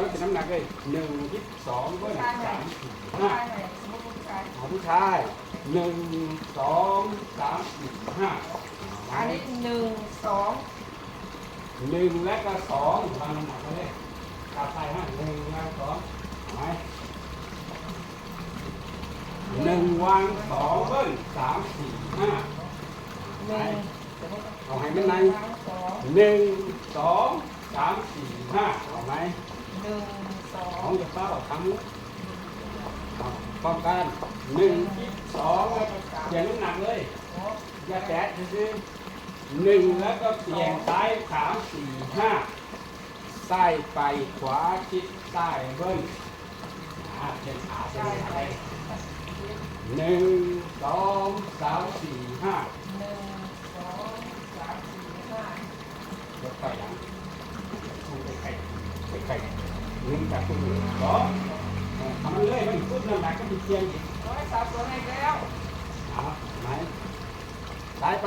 แล้วเป็นน้ำหนักเลยหนึ่งยี่สิบสองเบิ้ลชายไหนสามสี่ห้ามผู้ชายหาผู้ชายหนึ่งสองสามสี่ห้าอันนี้หนึ่งสองหนึ่งและก็สองวางน้ำหนักไปเลยตาใส่ห้าหนึ่งและสองไหมหนึ่งวางสองเบิ้ลสามสี่ห้าหมเอาให้มันในสองหนึ่งสองสามสี่ห้าเอาไหม หนึ่งสอสองงจะเป้าทั้งเอาพร้อมกันหนึ่งสองแล้วก็เปลี่ยนน้ำหนักเลย อย่าแตะซื้อหนึ่งแล้วก็เปลี่ยนซ้ายสามสี่ห้าซ้ายไปขวาชิดซ้ายเบิ้ลอ่าเปลี่ยนขาไปใช่เลยไหมหนึ่งสองสามสี่ห้าหนึ่งสองสามสี่ห้ารถไฟหลังชูไปไข่ไปไข่ห นึ่งจากคุณสองเออทำมันเลยมันปุ๊บน้ำหนักก็มีเทียงอีกร้อยสามตัวให้แล้วเอาไหนซ้ายไป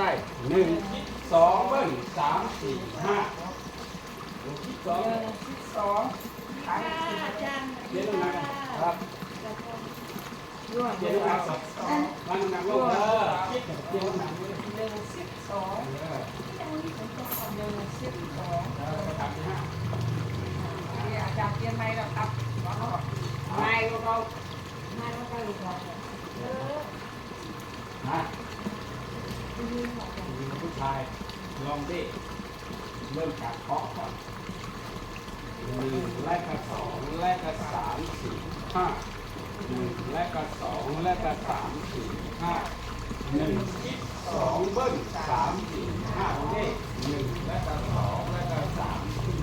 หนึ่งคิดสองเบิ้ลสามสี่ห้าหนึ่งคิดสองหนึ่งที่สองขายอาจารย์เปลี่ยนน้ำหนักครับด้วยเปลี่ยนน้ำหนักสองงวางน้ำหนักลงเออคิดกับเปลี่ยนน้ำหนักหนึ่งสิบสอง เออ หนึ่งสิบสอง เออไปทำที่ห้า นี่อาจารย์เรียนไหมเราครับเราก็ไม่เรามาแล้วก็อีกแล้วเออนะยืนบอกผู้ชายลองดิเริ่มจากเคาะก่อนหนึ่งและก็สองและก็สามสี่ห้าหนึ่งและก็สองและก็สามสี่ห้าหนึ่งคิดสองเบิ้ลสามสี่ห้าโอเคหนึ่งและก็สองและก็สามสี่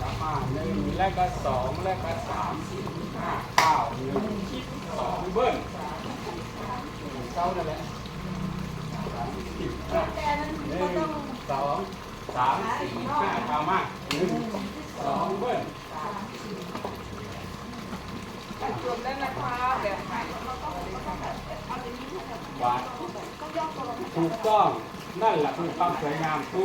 กลับมา หนึ่งและก็สองและก็สามสี่ห้าเก้าหนึ่งคิดสองเบิ้ลเก้านั่นแหละสามสิบห้าหนึ่ก็งต้องสองสามสี่ห้าเอามาหนึ่งสองเบิ้ลแต่รวมแล้นะครับแบบใหม่วานถูกต้องนั่นแหละคือความสวยงามถูก